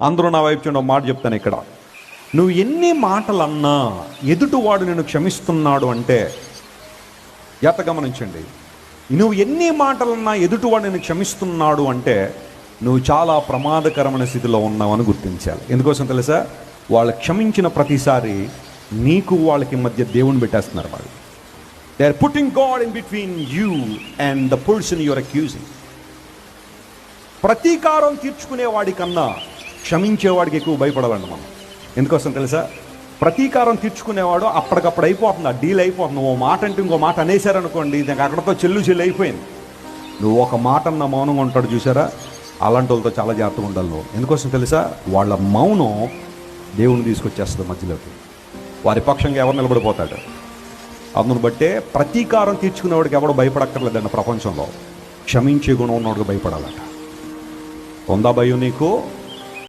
అందరూ నా వైపు చూడండి మాట చెప్తాను ఇక్కడ. నువ్వు ఎన్ని మాటలు అన్నా ఎదుటివాడు నేను క్షమిస్తున్నాడు అంటే ఎంత గమనించండి. నువ్వు ఎన్ని మాటలన్నా ఎదుటివాడు నేను క్షమిస్తున్నాడు అంటే నువ్వు చాలా ప్రమాదకరమైన స్థితిలో ఉన్నావని గుర్తించాలి. ఎందుకోసం తెలుసా? వాళ్ళు క్షమించిన ప్రతిసారి నీకు వాళ్ళకి మధ్య దేవుని పెట్టేస్తున్నారు వాళ్ళు. They are putting God in between you and the person your accusing ప్రతీకారం తీర్చుకునే వాడికన్నా క్షమించేవాడికి ఎక్కువ భయపడవండి మనం. ఎందుకోసం తెలుసా? ప్రతీకారం తీర్చుకునేవాడు అప్పటికప్పుడు అయిపోతుంది ఆ డీల్ అయిపోతుంది. ఓ మాట అంటే ఇంకో మాట అనేసారనుకోండి దానికి అక్కడతో చెల్లు చెల్లు అయిపోయింది. నువ్వు ఒక మాట అన్న మౌనంగా ఉంటాడు చూసారా అలాంటి వాళ్ళతో చాలా జాగ్రత్తగా ఉండాలి నువ్వు. ఎందుకోసం తెలుసా? వాళ్ళ మౌనం దేవుని తీసుకొచ్చేస్తుంది మధ్యలోకి. వారి పక్షంగా ఎవరు నిలబడిపోతాడు? అందును బట్టే ప్రతీకారం తీర్చుకునేవాడికి ఎవడు భయపడక్కర్లేదండి ప్రపంచంలో. క్షమించే గుణం ఉన్నవాడికి భయపడాలట. ఉందా భయం నీకు?